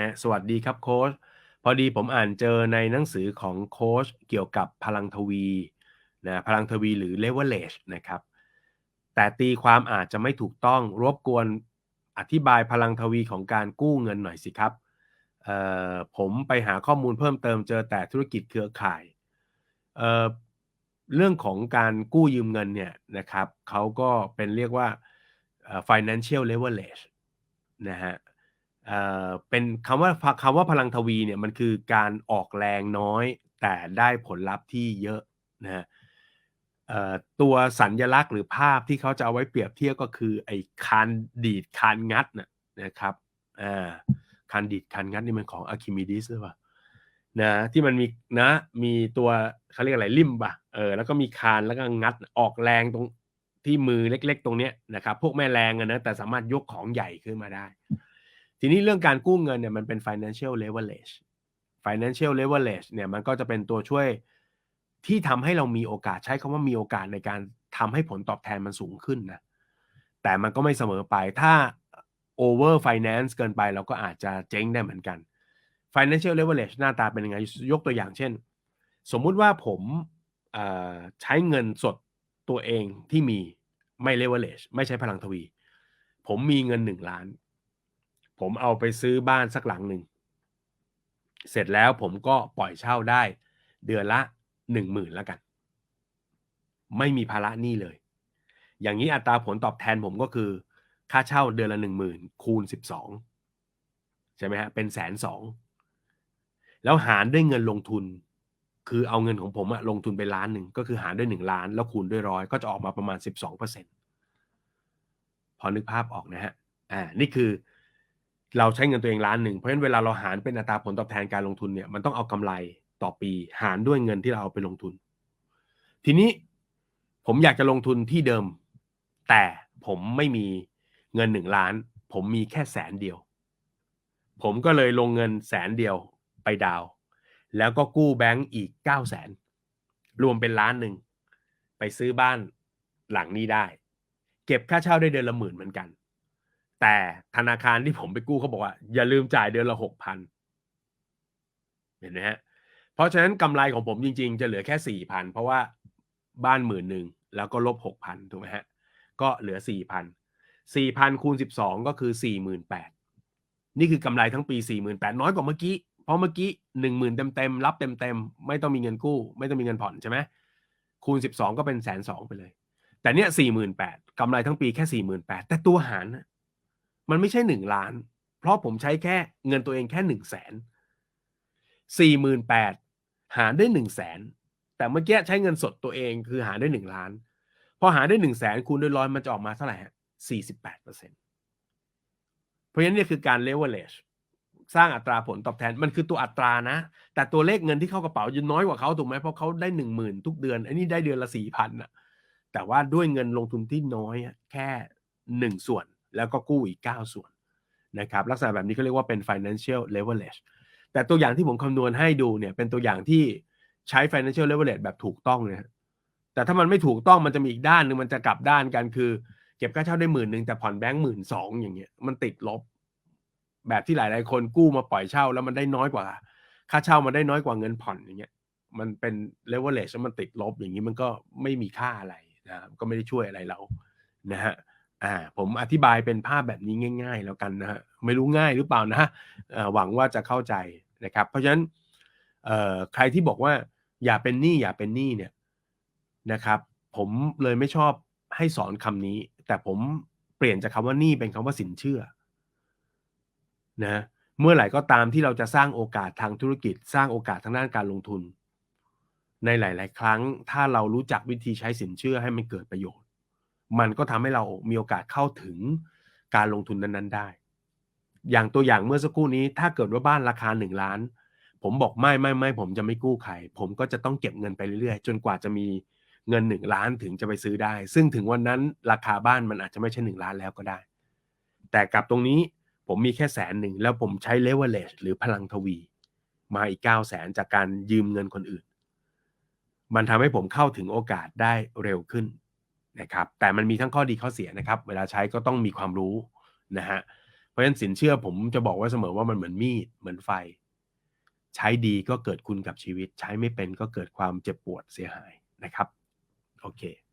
นะสวัสดีครับโค้ชพอดีผมอ่านเจอในหนังสือของโค้ชเกี่ยวกับพลังทวีนะพลังทวีหรือ leverage นะครับ แต่ตีความอาจจะไม่ถูกต้องรบกวนอธิบายพลังทวีของการกู้เงินหน่อยสิครับผมไปหาข้อมูลเพิ่มเติมเจอแต่ธุรกิจเครือข่ายเเรื่องของการกู้ยืมเงินเนี่ยนะครับเขาก็เป็นเรียกว่า financial leverage นะฮะ เอ่อเป็นคำว่าคำว่าพลังทวีเนี่ยมันคือการออกแรงน้อย แต่ได้ผลลัพธ์ที่เยอะนะฮะตัวสัญญลักษณ์หรือภาพที่เขาจะเอาไว้เปรียบเทียบก็คือไอ้คานดีดคานงัดนะนะครับอ่าคานดีดคานงัดนี่มันของอะคิมิดิสหรือเปล่านะที่มันมีนะมีตัวเขาเรียกอะไรริมปะเออแล้วก็มีคานแล้วก็งัดออกแรงตรงที่มือเล็ก ๆ ตรงเนี้ยนะครับพวกแม่แรงอะนะแต่สามารถยกของใหญ่ขึ้นมาได้ ทีนี้เรื่องการกู้เงินเนี่ยมันเป็น financial leverage financial leverage เนี่ยมันก็จะเป็นตัวช่วยที่ทำให้เรามีโอกาสใช้คำว่ามีโอกาสในการทำให้ผลตอบแทนมันสูงขึ้นนะแต่มันก็ไม่เสมอไปถ้า over finance เกินไปเราก็อาจจะเจ๊งได้เหมือนกัน financial leverage หน้าตาเป็นยังไงยกตัวอย่างเช่น สมมุติว่าผมใช้เงินสดตัวเองที่มีไม่ leverage ไม่ใช้พลังทวี ผมมีเงินหนึ่งล้าน ผมเอาไปซื้อบ้านสักหลังหนึ่ง เสร็จแล้วผมก็ปล่อยเช่าได้ เดือนละหนึ่งหมื่นแล้วกัน ไม่มีภาระหนี้เลย อย่างนี้อัตราผลตอบแทนผมก็คือ ค่าเช่าเดือนละหนึ่งหมื่นคูณสิบสองใช่ไหมฮะเป็นแสนสองแล้วหารด้วยเงินลงทุน คือเอาเงินของผมอะลงทุนไปล้านหนึ่งก็คือหารด้วยหนึ่งล้าน แล้วคูณด้วยร้อยก็จะออกมาประมาณสิบสองเปอร์เซ็นพอนึกภาพออกนะฮะอ่านี่คือ เราใช้เงินตัวเองล้านหนึ่งเพราะฉะนั้นเวลาเราหารเป็นอัตราผลตอบแทนการลงทุนเนี่ยมันต้องเอากำไรต่อปี หารด้วยเงินที่เราเอาไปลงทุน ทีนี้ผมอยากจะลงทุนที่เดิม แต่ผมไม่มีเงินหนึ่งล้าน ผมมีแค่แสนเดียว ผมก็เลยลงเงินแสนเดียวไปดาว แล้วก็กู้แบงก์อีกเก้าแสนรวมเป็นล้านหนึ่งไปซื้อบ้านหลังนี้ได้ เก็บค่าเช่าได้เดือนละหมื่นเหมือนกัน แต่ธนาคารที่ผมไปกู้เขาบอกว่า อย่าลืมจ่ายเดือนละหกพันเห็นไหมฮะเพราะฉะนั้นกำไรของผมจริง ๆ จะเหลือแค่สี่พันเพราะว่าบ้านหมื่นหนึ่งแล้วก็ลบหกพันถูกไหมฮะก็เหลือสี่พันสี่พันคูณสิบสองก็คือสี่หมื่นแปดนี่คือกำไรทั้งปีสี่หมื่นแปดน้อยกว่าเมื่อกี้เพราะเมื่อกี้หนึ่งหมื่นเต็มเต็มรับเต็มเต็มไม่ต้องมีเงินกู้ ไม่ต้องมีเงินผ่อนใช่ไหมคูณสิบสองก็เป็นแสนสองไปเลย แต่เนี้ยสี่หมื่นแปดกำไรทั้งปีแค่สี่หมื่นแปดแต่ตัวหาร มันไม่ใช่หนึ่งล้าน เพราะผมใช้แค่เงินตัวเองแค่หนึ่งแสนสี่หมื่นแปดหารได้หนึ่งแสนแต่เมื่อกี้ใช้เงินสดตัวเองคือหารได้หนึ่งล้าน พอหารได้หนึ่งแสนคูณด้วยร้อยมันจะออกมาเท่าไหร่ฮะสี่สิบแปดเปอร์เซ็นต์เพราะฉะนั้นนี่คือการ leverage สร้างอัตราผลตอบแทนมันคือตัวอัตรานะ แต่ตัวเลขเงินที่เข้ากระเป๋าจะน้อยกว่าเขาถูกไหมเพราะเขาได้หนึ่งหมื่นทุกเดือนอันนี้ได้เดือนละสี่พันอะแต่ว่าด้วยเงินลงทุนที่น้อยแค่หนึ่งส่วน แล้วก็กู้อีกเก้าส่วนนะครับลักษณะแบบนี้เขาเรียกว่าเป็น financial leverage แต่ตัวอย่างที่ผมคำนวณให้ดูเนี่ยเป็นตัวอย่างที่ใช้ financial leverage แบบถูกต้องนะแต่ถ้ามันไม่ถูกต้องมันจะมีอีกด้านหนึ่งมันจะกลับด้านกันคือ เก็บค่าเช่าได้หมื่นหนึ่งแต่ผ่อนแบงก์หมื่นสองอย่างเงี้ยมันติดลบ แบบที่หลาย ๆ คนกู้มาปล่อยเช่าแล้วมันได้น้อยกว่า ค่าเช่ามันได้น้อยกว่าเงินผ่อนอย่างเงี้ยมันเป็น leverage แล้วมันติดลบอย่างนี้มันก็ไม่มีค่าอะไรนะก็ไม่ได้ช่วยอะไรเรานะฮะ อ่าผมอธิบายเป็นภาพแบบนี้ง่าย ๆ แล้วกันนะฮะไม่รู้ง่ายหรือเปล่านะฮะหวังว่าจะเข้าใจนะครับ เพราะฉะนั้นใครที่บอกว่าอย่าเป็นหนี้อย่าเป็นหนี้เนี่ยนะครับ ผมเลยไม่ชอบให้สอนคำนี้ แต่ผมเปลี่ยนจากคำว่าหนี้เป็นคำว่าสินเชื่อนะเมื่อไหร่ก็ตามที่เราจะสร้างโอกาสทางธุรกิจ สร้างโอกาสทางด้านการลงทุน ในหลาย ๆ ครั้งถ้าเรารู้จักวิธีใช้สินเชื่อให้มันเกิดประโยชน์ มันก็ทำให้เรามีโอกาสเข้าถึงการลงทุนนั้น ๆ ได้ อย่างตัวอย่างเมื่อสักครู่นี้ ถ้าเกิดว่าบ้านราคาหนึ่งล้าน ผมบอกไม่ไม่ไม่ผมจะไม่กู้ใครผมก็จะต้องเก็บเงินไปเรื่อยๆ จนกว่าจะมีเงินหนึ่งล้านถึงจะไปซื้อได้ ซึ่งถึงวันนั้นราคาบ้านมันอาจจะไม่ใช่หนึ่งล้านแล้วก็ได้ แต่กับตรงนี้ผมมีแค่แสนหนึ่งแล้วผมใช้ leverage หรือพลังทวี มาอีกเก้าแสนจากการยืมเงินคนอื่น มันทำให้ผมเข้าถึงโอกาสได้เร็วขึ้น นะครับแต่มันมีทั้งข้อดีข้อเสียนะครับ เวลาใช้ก็ต้องมีความรู้นะฮะเพราะฉะนั้นสินเชื่อผมจะบอกไว้เสมอว่ามันเหมือนมีดเหมือนไฟ ใช้ดีก็เกิดคุณกับชีวิต ใช้ไม่เป็นก็เกิดความเจ็บปวดเสียหายนะครับ โอเค